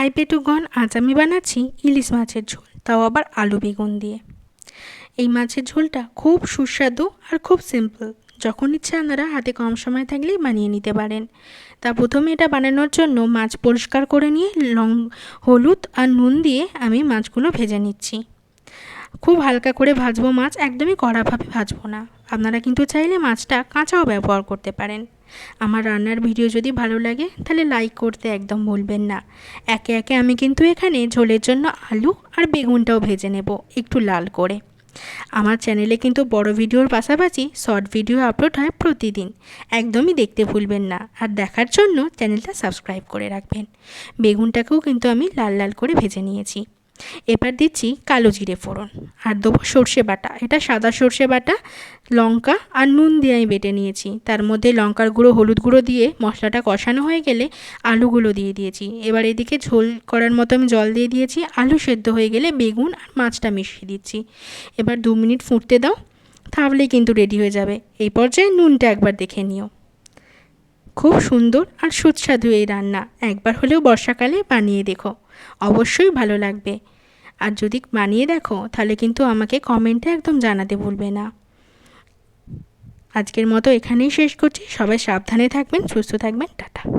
High পেটুগণ আজ আমি বানাচ্ছি ইলিশ মাছের ঝোল, তাও আবার আলু বেগুন দিয়ে। এই মাছের ঝোলটা খুব সুস্বাদু আর খুব সিম্পল যখন ইচ্ছে আপনারা হাতে কম সময় থাকলেই বানিয়ে নিতে পারেন। তা প্রথমে এটা বানানোর জন্য মাছ পরিষ্কার করে নিয়ে লং, হলুদ আর নুন দিয়ে আমি মাছগুলো ভেজে নিচ্ছি। খুব হালকা করে ভাজবো মাছ, একদমই কড়াভাবে ভাজবো না। আপনারা কিন্তু চাইলে মাছটা কাঁচাও ব্যবহার করতে পারেন। আমার রান্নার ভিডিও যদি ভালো লাগে, তাহলে লাইক করতে একদম ভুলবেন না। একে একে আমি কিন্তু এখানে ঝোলের জন্য আলু আর বেগুনটাও ভেজে নেব, একটু লাল করে। আমার চ্যানেলে কিন্তু বড় ভিডিওর পাশাপাশি শর্ট ভিডিও আপলোড হয় প্রতিদিন। একদমই দেখতে ভুলবেন না। আর দেখার জন্য চ্যানেলটা সাবস্ক্রাইব করে রাখবেন। বেগুনটাকেও কিন্তু আমি লাল লাল করে ভেজে নিয়েছি। এবার দিচ্ছি কালো জিরে ফোড়ন আর দেবো সর্ষে বাটা। এটা সাদা সর্ষে বাটা, লঙ্কা আর নুন দিয়ে আমি বেটে নিয়েছি। তার মধ্যে লঙ্কার গুঁড়ো, হলুদ গুঁড়ো দিয়ে মশলাটা কষানো হয়ে গেলে আলুগুলো দিয়ে দিয়েছি। এবার এদিকে ঝোল করার মতো আমি জল দিয়ে দিয়েছি। আলু সেদ্ধ হয়ে গেলে বেগুন আর মাছটা মিশিয়ে দিচ্ছি। এবার দু মিনিট ফুটতে দাও, তাহলেই কিন্তু রেডি হয়ে যাবে। এই পর্যায়ে নুনটা একবার দেখে নিও। খুব সুন্দর আর সুস্বাদু এই রান্না। একবার হলেও বর্ষাকালে বানিয়ে দেখো। অবশ্যই ভালো লাগবে। আর যদি বানিয়ে দেখো, তাহলে কিন্তু আমাকে কমেন্টে একদম জানাতে ভুলবে না। আজকের মতো এখানেই শেষ করছি। সবাই সাবধানে থাকবেন, সুস্থ থাকবেন। টাটা।